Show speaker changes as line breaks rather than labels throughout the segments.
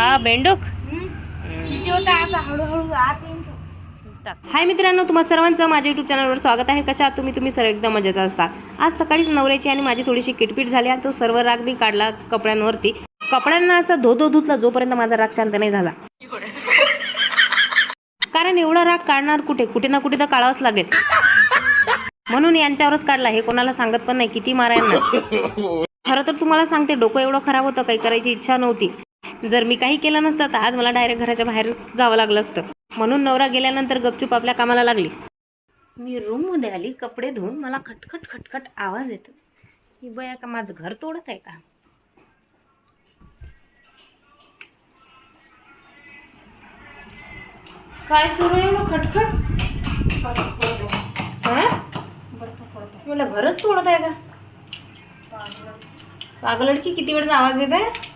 हा बेंडूक. हाय मित्रांनो तुम्हा सर्वांचं माझ्या युट्यूब चॅनलवर स्वागत आहे. कशा तुम्ही? तुम्ही सर्व एकदम मजेत असाल. आज सकाळीच नवऱ्याची आणि माझी थोडीशी किटपीट झाली आणि तो सर्व राग मी काढला कपड्यांवरती. कपड्यांना असं धो धो धुतला जोपर्यंत माझा राग शांत नाही झाला. कारण एवढा राग काढणार कुठे? कुठे ना कुठे तर काढावंच लागेल. म्हणून यांच्यावरच काढला. हे कोणाला सांगत पण नाही किती मारायला खरं तर तुम्हाला सांगते डोकं एवढं खराब होतं काही करायची इच्छा नव्हती. जर मी काही केलं नसतं तर आज मला डायरेक्ट घराच्या बाहेर जावं लागलं असतं. म्हणून नवरा गेल्यानंतर गपचूप आपल्या कामाला लागली. मी रूममध्ये आली कपडे धुवून मला खटखट खटखट आवाज येतो. ही बया का माझं घर तोडत आहे का? काय सुरू आहे मग खटखट? मला घरच तोडत आहे का? पागलडकी किती वेळचा आवाज येत आहे?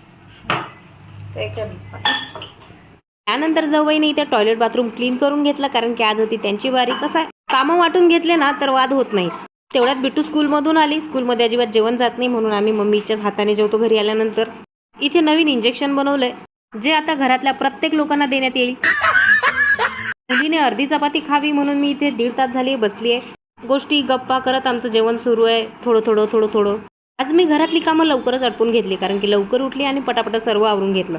त्यानंतर जवळीने इथे टॉयलेट बाथरूम क्लीन करून घेतलं कारण की आज होती त्यांची बारी कसं आहे? कामं वाटून घेतले ना तर वाद होत नाही. तेवढ्यात बिट्टू स्कूलमधून आली. स्कूलमध्ये अजिबात जेवण जात नाही म्हणून आम्ही मम्मीच्याच हाताने जेवतो घरी आल्यानंतर. इथे नवीन इंजेक्शन बनवलंय जे आता घरातल्या प्रत्येक लोकांना देण्यात येईल. मुलीने अर्धी चपाती खावी म्हणून मी इथे दीड तास झाली बसली आहे. गोष्टी गप्पा करत आमचं जेवण सुरू आहे. थोडं थोडं थोडं थोडं. आज मी घरातली कामं लवकरच अटपून घेतली कारण की लवकर उठली आणि पटापट सर्व आवरून घेतलं.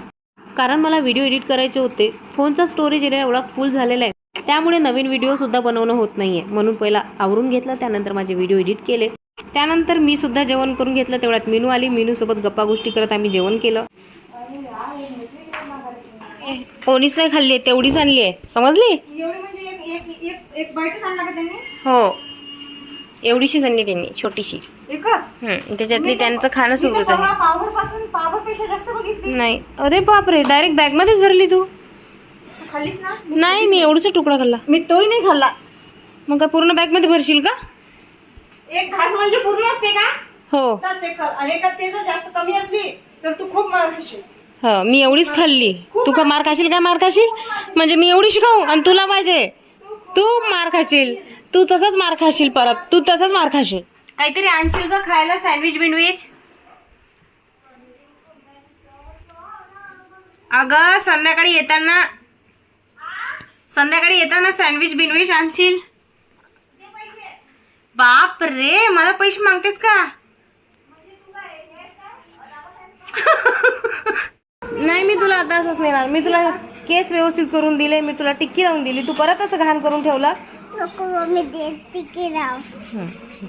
कारण मला व्हिडिओ एडिट करायचे होते. फोनचा स्टोरेज एरिया एवढा फुल झालेला आहे. त्यामुळे नवीन व्हिडिओ सुद्धा बनवणं होत नाहीये. म्हणून पहिला आवरून घेतलं त्यानंतर माझे व्हिडिओ एडिट केले. त्यानंतर मी सुद्धा जेवण करून घेतलं. तेवढ्यात मिनू आली. मिनू सोबत गप्पा गोष्टी करत आम्ही जेवण केलं. कोणीच नाही खाल्ली तेवढीच आणली आहे. समजली?
म्हणजे
हो. एवढीशीच आणली त्यांनी छोटीशी.
एकच?
हम्म, त्याच्यातली त्यांचं खाणं सुरूच आहे.
पावभरपासून पावभरपेक्षा जास्त बघितली.
नाही. अरे बापरे डायरेक्ट बॅग मध्येच भरली तू.
तू खाल्लीस ना?
नाही मी एवढसा तुकडा खाल्ला.
मी तोही नाही खाल्ला.
मग काय पूर्ण बॅगमध्ये भरशील का?
एक घास म्हणजे पूर्ण असते का?
हो.
चल चेक कर. आणि एका ते जर जास्त कमी असली तर तू खूप मार खाशील.
हो मी एवढीच खाल्ली. तू का मार खाशील काय मार खाशील? म्हणजे मी एवढी शिकाऊ आणि तुला पाहिजे. तू मार खाशील. तू तसंच मार खाशील परत. तू तसंच मार खाशील. काहीतरी आणशील का खायला सँडविच बिंडविच अगं संध्याकाळी येताना संध्याकाळी येताना सँडविच बिनविच आणशील. बाप रे मला पैसे मागतेस का? नाही मी तुला आता असंच नेणार. मी तुला केस व्यवस्थित करून दिले मी तुला टिक्की लावून दिली. तू परत असं घाण करून ठेवला?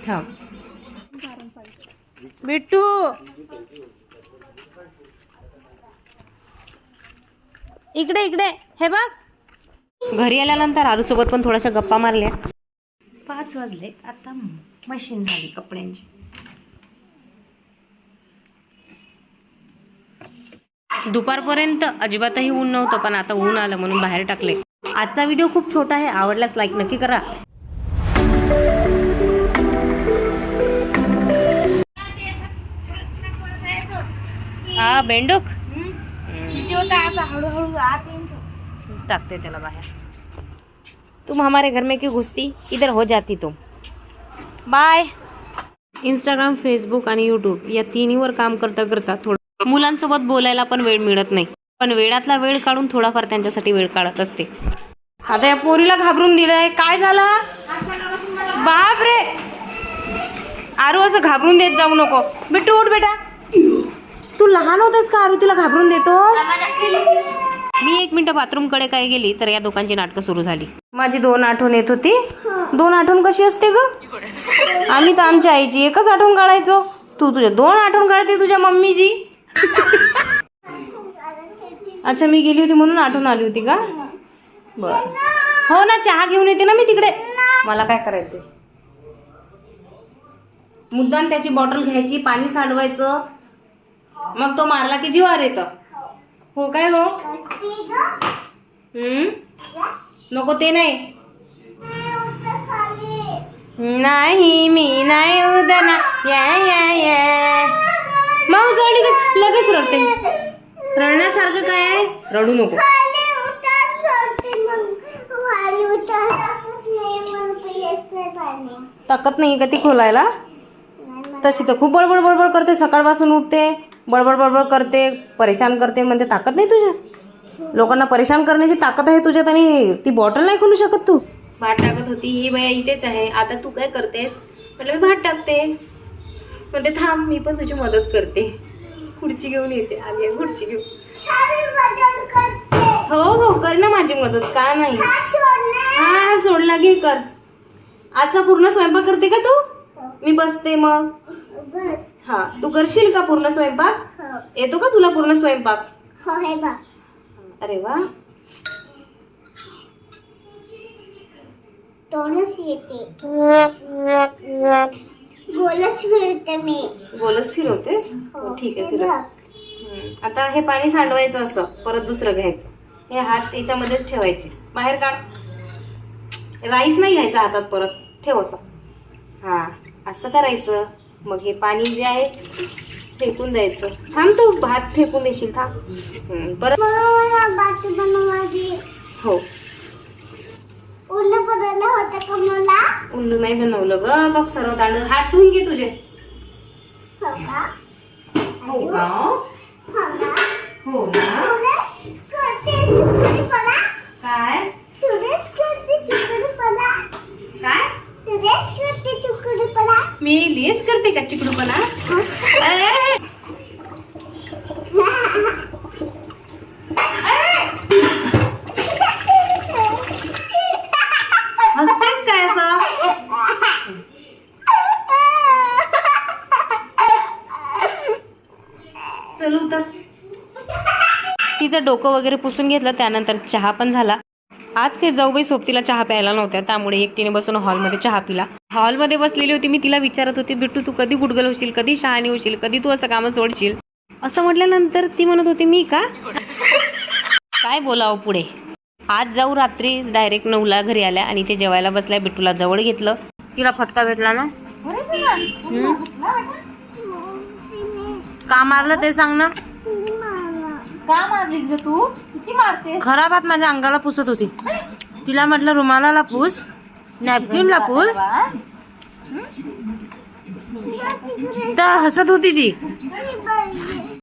थांब. बिट्टू! इकडे इकडे. हे बघ. घरी आल्यानंतर आरूसोबत पण थोड्याशा गप्पा मारल्या. पाच वाजले. आता मशीन झाली कपड्यांची. दुपारपर्यंत अजिबातही ऊन नव्हतं पण आता ऊन आलं म्हणून बाहेर टाकले. आजचा व्हिडिओ खूप छोटा आहे आवडल्यास लाईक नक्की करा. हा बेंडूक? टाकते त्याला बाहेर. तुम हमारे घर में क्यों घुसती? इधर हो जाती तुम. बाय इंस्टाग्राम फेसबुक आणि यूट्यूब या तिन्हीवर काम करता करता थोडं मुलांसोबत बोलायला पण वेळ मिळत नाही. पण वेळातला वेळ काढून थोडाफार त्यांच्यासाठी वेळ काढत असते. आता या पोरीला घाबरून दिलंय. काय झालं? बाप रे आरू असं घाबरून देत जाऊ नको. बिट्टू उठ बेटा. तू लहान होतेस का? आरू तुला घाबरून देतोस? मी एक मिनिट बाथरूमकडे काय गेली तर या दोघांची नाटकं सुरू झाली. माझी दोन आठवण येत होती. दोन आठवण कशी असते ग? आम्ही तर आमच्या आईची एकच आठवण काढायचो. तू तुझ्या दोन आठवण काढते तुझ्या मम्मीची. अच्छा मी गेली होती म्हणून आठवण आली होती का? बर. हो ना चहा घेऊन येते ना मी तिकडे. मला काय करायचंय? मुद्दाम त्याची बॉटल घ्यायची पाणी सांडवायचं मग तो मारला की जीवार येतं. हो काय हो? नको ते नाही. नाही मी नाही उदना. या या या. मग का- लगेच रडते. रडण्यासारखं काय आहे? रडू नको. ताकद नाही का ती खोलायला? तशी तर खूप बडबड बडबड करते. सकाळपासून उठते बडबड बडबड करते परेशान करते. म्हणते ताकद नाही तुझ्या? लोकांना परेशान करण्याची ताकद आहे तुझ्यात आणि ती बॉटल नाही खोलू शकत तू. भात टाकत होती. ही बाया इथेच आहे. आता तू काय करतेस? म्हटलं मी भात टाकते. म्हणते थांब मी पण तुझी मदत करते. खुर्ची घेऊन येते आली आहे खुर्ची घेऊन. हो हो कर ना माझी मदत का नाही? हा सोडला घे कर. आजचा पूर्ण स्वयंपाक करते का तू? मी बसते मग. हा तू करशील का पूर्ण स्वयंपाक? येतो का तुला पूर्ण स्वयंपाक? अरे वा.
तोंडच येते. गोलच फिरते मी.
गोलच फिरवतेस? हो, ठीक आहे फिरव. हम्म. आता हे पाणी सांडवायचं असं परत दुसरं घ्यायचं. हे हात याच्यामध्येच ठेवायचे. बाहेर काढ. राईस नाही घ्यायचा हातात परत. ठेव असं. हा असं करायचं. मग हे पाणी जे आहे फेकून द्यायचं. थांब तू भात फेकून देशील थांब. हम्म, परत
मला बाती बनवायची.
हो
उल्ल बनवलं होतं का मला
उल्लू नाही बनवलं ग. बघ सर्व तांदूळ हात धुवून घे तुझे.
हो का?
हो
ना?
काय? मी लेच करते का चिकडूपणा अरे! हसतेस काय असं चल उतर तिचं डोकं वगैरे पुसून घेतलं त्यानंतर चहा पण झाला. आज काही जाऊबाई सोबतीला चहा प्यायला नव्हत्या त्यामुळे एकटीने बसून हॉलमध्ये चहा पिला. हॉलमध्ये बसलेली होती मी तिला विचारत होती बिट्टू तू कधी गुडगल होशील? कधी शहाणी होशील? कधी तू असं कामं सोडशील? असं म्हटल्यानंतर ती म्हणत होती मी का? काय बोलावं पुढे? आज जाऊ रात्री डायरेक्ट नऊला घरी आल्या आणि ते जेवायला बसल्या बिट्टूला जवळ घेतलं. तिला फटका भेटला ना? का मारलं ते सांग ना?
का मारलीस ग तू? किती मारते
खराब हात माझ्या अंगाला पुसत होती. तिला म्हटलं रुमालाला पूस नॅपकिनला पूस. तर हसत होती ती.